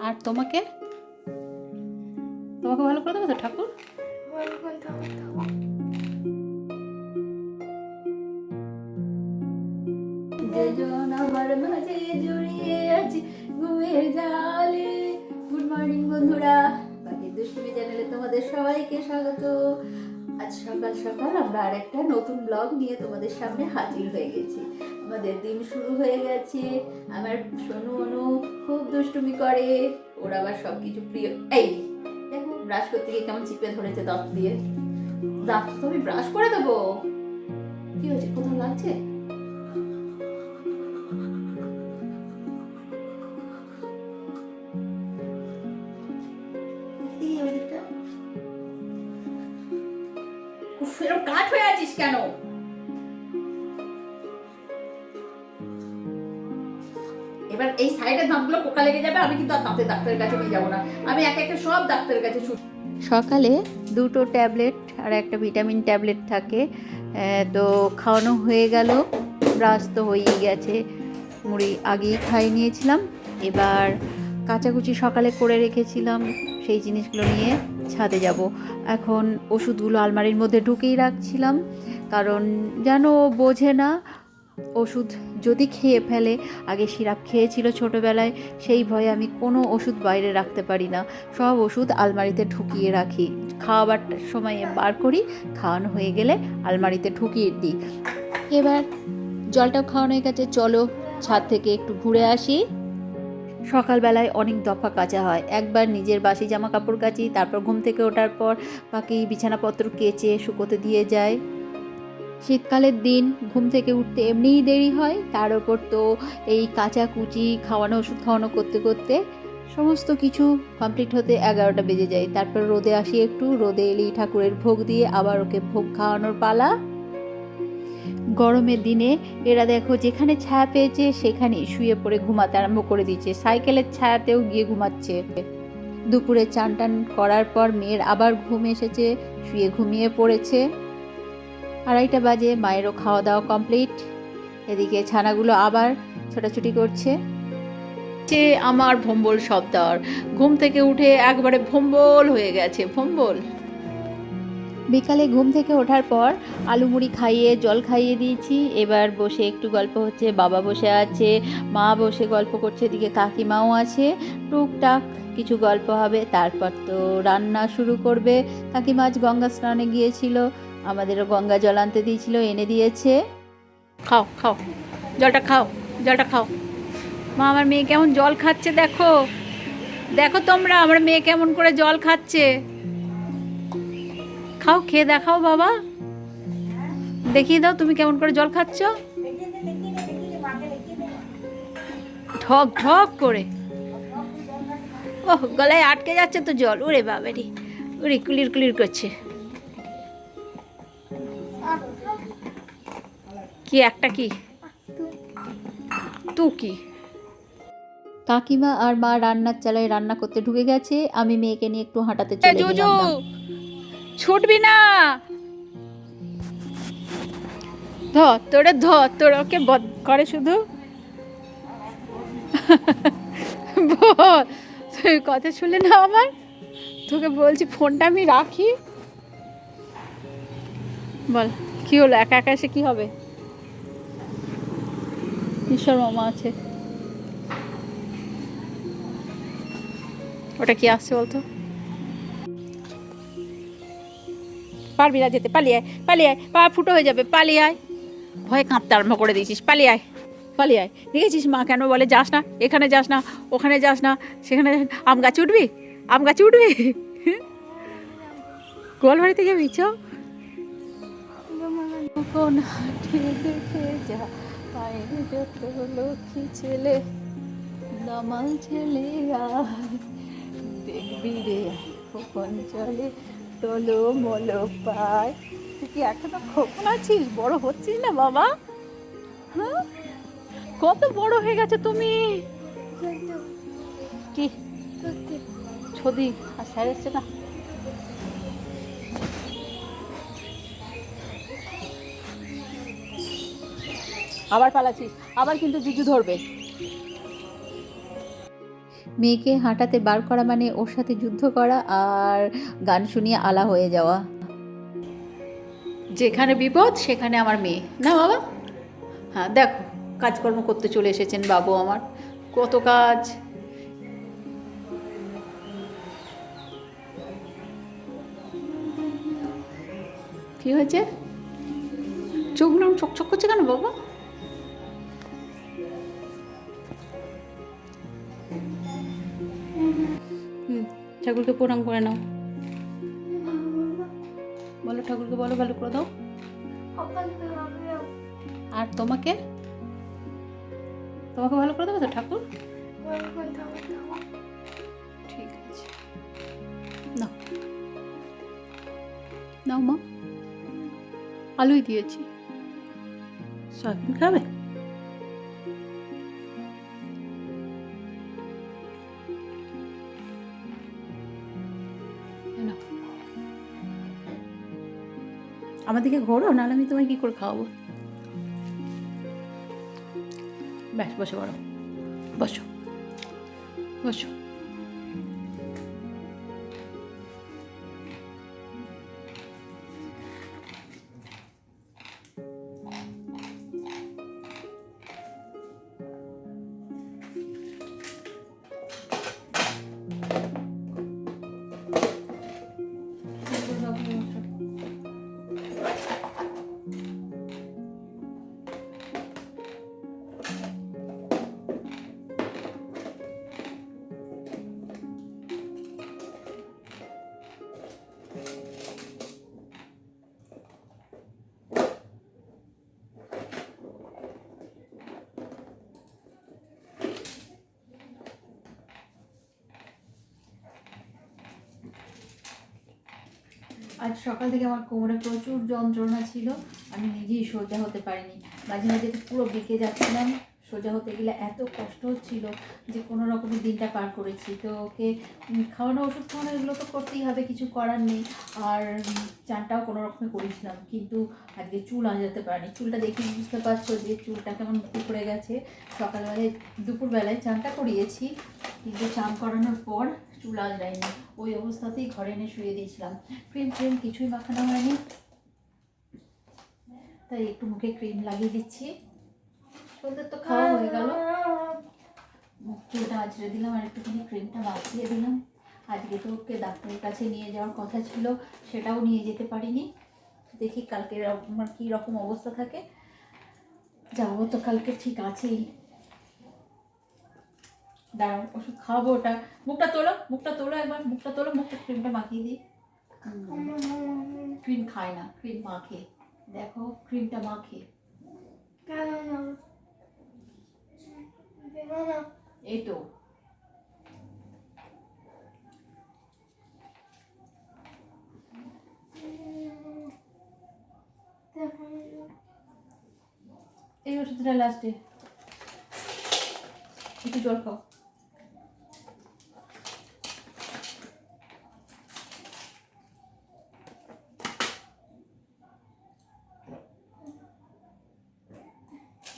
আর তোমাকে? তোমাকে ভালো করে দেবো তো, ঠাকুর? মাঝে ঘুমের জালে। গুড মর্নিং বন্ধুরা তোমাদের সবাইকে স্বাগত। আজ সকাল সকাল আমরা আরেকটা নতুন ব্লগ নিয়ে তোমাদের সামনে হাজির হয়ে গেছি। আমাদের দিন শুরু হয়ে গেছে। আমার সোনু অনু খুব দুষ্টুমি করে। ওরা আবার সব কিছু প্রিয়। এই, দেখো ব্রাশ করতে গিয়ে কেমন চিপে ধরেছে দাঁত দিয়ে। দাঁত তো আমি ব্রাশ করে দেবো। কি হয়েছে? কোথাও লাগছে? উফ, এরম কাঠ হয়ে আছিস কেন? এবার এই সাইডের দাঁতগুলো পোকা লেগে যাবে আমি কিন্তু আর ডাক্তারের কাছে নিয়ে যাব না। আমি একে সব ডাক্তারের কাছে সকালে দুটো ট্যাবলেট আর একটা ভিটামিন ট্যাবলেট থাকে। তো খাওয়ানো হয়ে গেল ব্রাশ তো হয়েই গেছে। মুড়ি আগেই খাইয়ে নিয়েছিলাম। এবার কাচাকুচি সকালে করে রেখেছিলাম সেই জিনিসগুলো নিয়ে। ছাদে যাব। এখন ওষুধগুলো আলমারির মধ্যে ঢুকিয়ে রাখছিলাম, কারণ যেন বোঝে না, ওষুধ যদি খেয়ে ফেলে, আগে সিরাপ খেয়েছিল ছোটোবেলায়, সেই ভয়ে আমি কোনো ওষুধ বাইরে রাখতে পারি না। সব ওষুধ আলমারিতে ঢুকিয়ে রাখি। খাওয়াবার সময়ে বার করি, খাওয়ানো হয়ে গেলে আলমারিতে ঢুকিয়ে দিই। এবার জলটা খাওয়ানো হয়ে গেছে চলো, ছাদ থেকে একটু ঘুরে আসি। সকালবেলায় অনেক দফা কাচা হয়। একবার নিজের বাসি জামা কাপড় কাচি, তারপর ঘুম থেকে ওঠার পর বাকি বিছানাপত্র কেচে শুকোতে দিয়ে যায়। শীতকালের দিন, ঘুম থেকে উঠতে এমনিই দেরি হয়, তার ওপর তো এই কাঁচা কুচি খাওয়ানো, ওষুধ খাওয়ানো করতে করতে সমস্ত কিছু কমপ্লিট হতে এগারোটা বেজে যায়। তারপর রোদে আসি একটু, রোদে এলি ঠাকুরের ভোগ দিয়ে আবার ওকে ভোগ খাওয়ানোর পালা। গরমের দিনে এরা দেখো যেখানে ছায়া পেয়েছে, সেখানে শুয়ে পড়ে ঘুমাতে আরম্ভ করে দিচ্ছে সাইকেলের ছায়াতেও গিয়ে ঘুমাচ্ছে। দুপুরে চান টান করার পর মেয়ের আবার ঘুম এসেছে, শুয়ে ঘুমিয়ে পড়েছে। আড়াইটা বাজে, মায়েরও খাওয়া দাওয়া কমপ্লিট। এদিকে ছানাগুলো আবার ছোটাছুটি করছে। যে আমার ভম্বল সর্দার ঘুম থেকে উঠে একবারে ভম্বল হয়ে গেছে, ভম্বল। বিকালে ঘুম থেকে ওঠার পর আলু মুড়ি খাইয়ে, জল খাইয়ে দিয়েছি। এবার বসে একটু গল্প হচ্ছে, বাবা বসে আছে, মা বসে গল্প করছে, এদিকে কাকিমাও আছে। টুকটাক কিছু গল্প হবে, তারপর তো রান্না শুরু করবে। কাকিমা আজ গঙ্গা স্নানে গিয়েছিল, আমাদেরও গঙ্গা জল আনতে দিয়েছিল, এনে দিয়েছে। খাও খাও, জলটা খাও জলটা খাও। মা, আমার মেয়ে কেমন জল খাচ্ছে দেখো। দেখো তোমরা, আমার মেয়ে কেমন করে জল খাচ্ছে। খাও খেয়ে দেখাও বাবা। দেখিয়ে দাও তুমি কেমন করে জল খাচ্ছ। ঠক ঠক করে। ওহ গলায় আটকে যাচ্ছে তো জল। উড়ে বাবারি উড়ে কুলির কুলির করছে। কি একটা কি? তু কি? কাকিমা আর মা রান্নার চালায় রান্না করতে ঢুকে গেছে। আমি মেয়েকে নিয়ে একটু হাঁটাতে চলে গেলাম। ছুটবি না। ধ তোরে ধ তোর ওকে বদ করে শুধু। তুই কথা শুনলে না আমার তোকে বলছি, ফোনটা আমি রাখি। বল, কি হলো? একা একা এসে কি হবে? ঈশ্বর মামা আছে। ওটা কি আসছে বলতো? পারবি না যেতে, পালিয়ে আয় পালিয়ে আয়, পা ফুটো হয়ে যাবে, পালিয়ে আয়। ভয়ে কাঁপতে আরম্ভ করে দিয়েছিস, পালিয়ে আয় পালিয়ে আয়। দেখেছিস মা কেন বলে, যাস না, এখানে যাস না, ওখানে যাস না, সেখানে আম গাছে উঠবি, আম গাছে উঠবি? গোয়াল বাড়িতে যাবি চ যা পায়ে লক্ষ্মী ছেলে, দামাল ছেলে দেখবি রে খোকন চলে। তোলো মোলো পায়। তুই কি এখনও খোকন আছিস? বড় হচ্ছিস না বাবা? হ্যাঁ? কত বড় হয়ে গেছে তুমি? কি? ছদি, আর স্যার এসছে না? আবার পালাচ্ছিস, আবার কিন্তু জিজু ধরবে। মেয়েকে হাঁটাতে বার করা মানে ওর সাথে যুদ্ধ করা আর গান শুনিয়ে আলা হয়ে যাওয়া। যেখানে বিপদ, সেখানে আমার মেয়ে। না বাবা? হ্যাঁ দেখো, কাজকর্ম করতে চলে এসেছেন বাবু আমার। কত কাজ। কি হয়েছে? চোখগুলো চকচক করছে কেন বাবা? ঠাকুরকে প্রণাম করে নাও। বলো ঠাকুরকে, বলো, ভালো করে দাও। আর তোমাকে? তোমাকে ভালো করে দেবো তো, ঠাকুর? ঠিক আছে। নাও। নাও মা। আলুই দিয়েছি। সয়াবিন খাবে? আমার দিকে ঘোরো নাহলে আমি তোমায় কী করে খাওয়াবো? ব্যাস বসে বড়। বসো। বসো। আজ সকাল থেকে আমার কোমরে প্রচুর যন্ত্রণা ছিল, আমি নিজেই সোজা হতে পারিনি। মাঝে মাঝে পুরো বেঁকে যাচ্ছিলাম, সোজা হতে গেলে এত কষ্ট হচ্ছিল যে কোনো রকমের দিনটা পার করেছি। তো ওকে খাওয়ানো ওষুধ খাওয়ানো এগুলো তো করতেই হবে, কিছু করার নেই। আর চানটাও কোনো রকমে করেছিলাম কিন্তু আজকে চুল আঁচড়াতে পারিনি। চুলটা দেখে বুঝতে পারছ যে চুলটা কেমন উপড়ে গেছে। সকালবেলায়, দুপুরবেলায় চানটা করিয়েছি। কিন্তু চান করানোর পর চুল আঁচড়ায়নি ওই অবস্থাতেই ঘরে এনে শুয়ে দিয়েছিলাম। ক্রিম ক্রিম কিছুই মাখানো হয়নি। তাই একটু মুখে ক্রিম লাগিয়ে দিচ্ছি। সন্ধ্যের তো খাওয়া হয়ে গেল। চুলটা আঁচড়ে দিলাম আর একটুখানি ক্রিমটা মাখিয়ে দিলাম। আজকে তো ওকে ডাক্তারের কাছে নিয়ে যাওয়ার কথা ছিল, সেটাও নিয়ে যেতে পারিনি। দেখি কালকে আমার কী রকম অবস্থা থাকে। যাব তো কালকে ঠিক আছেই। দাঁড়াও ওষুধ খাওয়াবো ওটা। মুখটা তোলো মুখটা তোলো একবার, মুখটা তোলো, মুখটা ক্রিমটা মাখিয়ে দিই। ক্রিম খায় না ক্রিম মাখে। দেখো ক্রিমটা মাখে। এই তো। এই ওষুধটা লাস্টে একটু জল খাও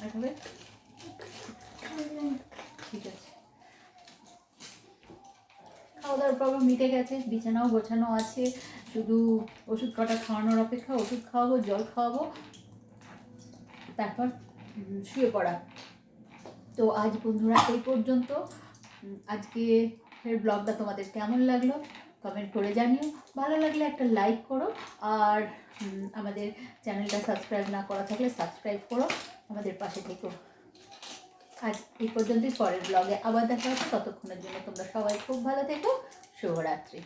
আর খাবে ঠিক আছে খাওয়া দাওয়ার প্রবলেম মিটে গেছে, বিছানাও গোছানো আছে, শুধু ওষুধ কটা খাওয়ানোর অপেক্ষা, ওষুধ খাওয়াবো, জল খাওয়াবো, তারপর শুয়ে পড়া। তো আজ বন্ধুরা এই পর্যন্ত আজকে এর ব্লগটা তোমাদের কেমন লাগল কমেন্ট করে জানিও। ভালো লাগলে একটা লাইক করো, আর আমাদের চ্যানেলটা সাবস্ক্রাইব না করা থাকলে সাবস্ক্রাইব করো, আমাদের পাশে থেকো। আজ এই পর্যন্তই পরের ব্লগে আবার দেখা হচ্ছে। ততক্ষণের জন্য তোমরা সবাই খুব ভালো থেকো। শুভরাত্রি।